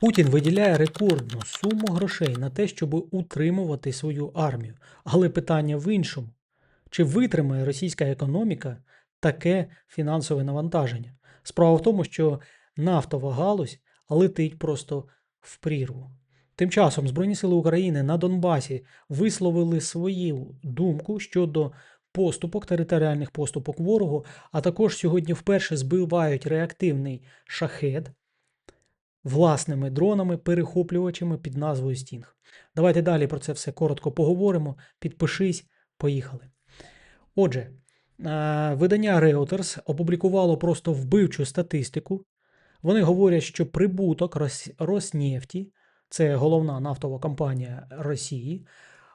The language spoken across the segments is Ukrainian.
Путін виділяє рекордну суму грошей на те, щоб утримувати свою армію. Але питання в іншому: чи витримає російська економіка таке фінансове навантаження? Справа в тому, що нафтова галузь летить просто в прірву. Тим часом Збройні Сили України на Донбасі висловили свою думку щодо поступок, територіальних поступок ворогу, а також сьогодні вперше збивають реактивний шахет власними дронами, перехоплювачами під назвою Стінг. Давайте далі про це все коротко поговоримо. Підпишись, поїхали. Отже, е, видання Reuters опублікувало просто вбивчу статистику. Вони говорять, що прибуток Рос- Роснефті, це головна нафтова компанія Росії,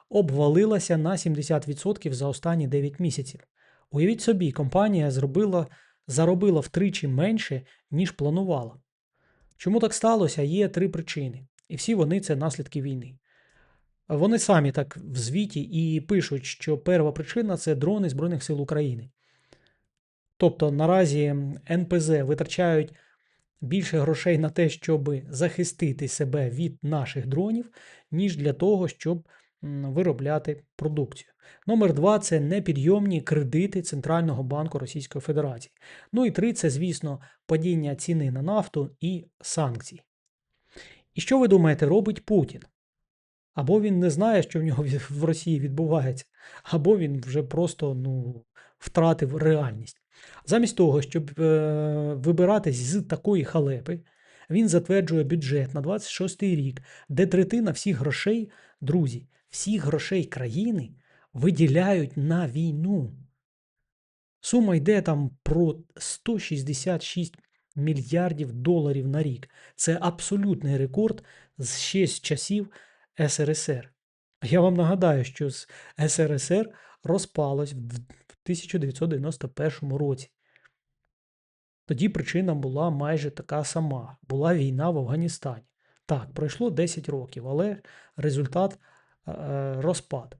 обвалилася на 70% за останні 9 місяців. Уявіть собі, компанія зробила, заробила втричі менше, ніж планувала. Чому так сталося? Є три причини, і всі вони це наслідки війни. Вони самі так в звіті і пишуть, що перша причина це дрони Збройних сил України. Тобто наразі НПЗ витрачають більше грошей на те, щоб захистити себе від наших дронів, ніж для того, щоб виробляти продукцію. Номер два це непідйомні кредити Центрального банку Російської Федерації. Ну і три це, звісно, падіння ціни на нафту і санкцій. І що ви думаєте, робить Путін? Або він не знає, що в нього в Росії відбувається, або він вже просто ну, втратив реальність. Замість того, щоб е, вибиратись з такої халепи, він затверджує бюджет на 26 рік, де третина всіх грошей, друзі, всіх грошей країни виділяють на війну. Сума йде там про 166 мільярдів доларів на рік. Це абсолютний рекорд з ще з часів СРСР. Я вам нагадаю, що з СРСР розпалось в 1991 році. Тоді причина була майже така сама: була війна в Афганістані. Так, пройшло 10 років, але результат розпад.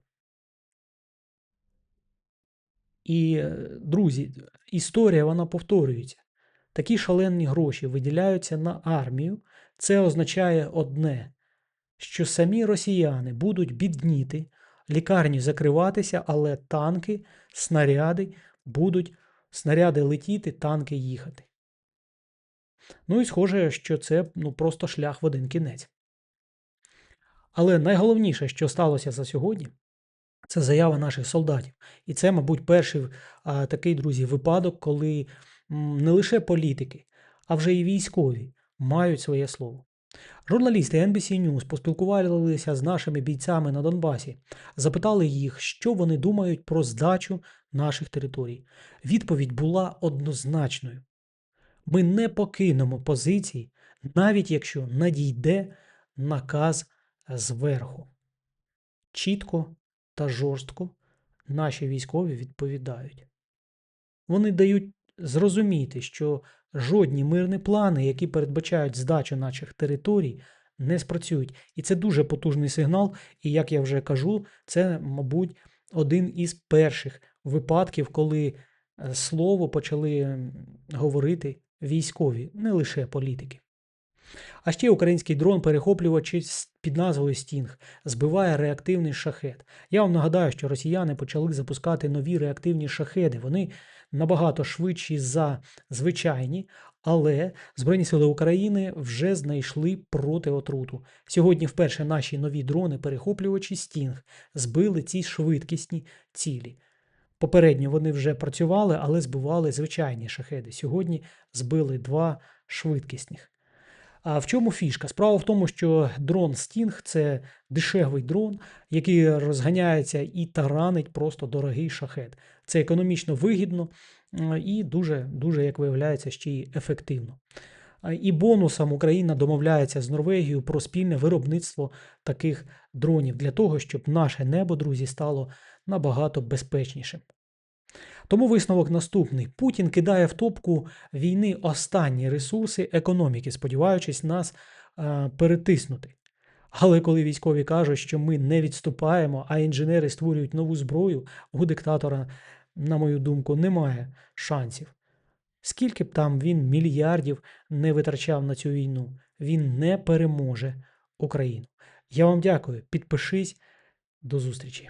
І, е, друзі, історія вона повторюється. Такі шалені гроші виділяються на армію. Це означає одне, що самі росіяни будуть бідніти, лікарні закриватися, але танки, снаряди будуть снаряди летіти, танки їхати. Ну і схоже, що це ну, просто шлях в один кінець. Але найголовніше, що сталося за сьогодні, це заява наших солдатів. І це, мабуть, перший а, такий, друзі, випадок, коли м, не лише політики, а вже і військові мають своє слово. Журналісти NBC News поспілкувалися з нашими бійцями на Донбасі, запитали їх, що вони думають про здачу наших територій. Відповідь була однозначною: ми не покинемо позиції, навіть якщо надійде наказ зверху. Чітко та жорстко наші військові відповідають. Вони дають зрозуміти, що жодні мирні плани, які передбачають здачу наших територій, не спрацюють. І це дуже потужний сигнал. І як я вже кажу, це, мабуть, один із перших випадків, коли е, слово почали говорити військові, не лише політики. А ще український дрон-перехоплювач під назвою Стінг збиває реактивний шахет. Я вам нагадаю, що росіяни почали запускати нові реактивні шахеди. Вони набагато швидші за звичайні, але Збройні сили України вже знайшли протиотруту. Сьогодні вперше наші нові дрони-перехоплювачі Стінг збили ці швидкісні цілі. Попередньо вони вже працювали, але збивали звичайні шахеди. Сьогодні збили два швидкісних. А в чому фішка? Справа в тому, що дрон Sting – це дешевий дрон, який розганяється і таранить просто дорогий шахет. Це економічно вигідно і дуже, дуже, як виявляється, ще й ефективно. І бонусом Україна домовляється з Норвегією про спільне виробництво таких дронів для того, щоб наше небо, друзі, стало набагато безпечнішим. Тому висновок наступний: Путін кидає в топку війни останні ресурси економіки, сподіваючись нас е, перетиснути. Але коли військові кажуть, що ми не відступаємо, а інженери створюють нову зброю, у диктатора, на мою думку, немає шансів. Скільки б там він мільярдів не витрачав на цю війну, він не переможе Україну. Я вам дякую. Підпишись. До зустрічі.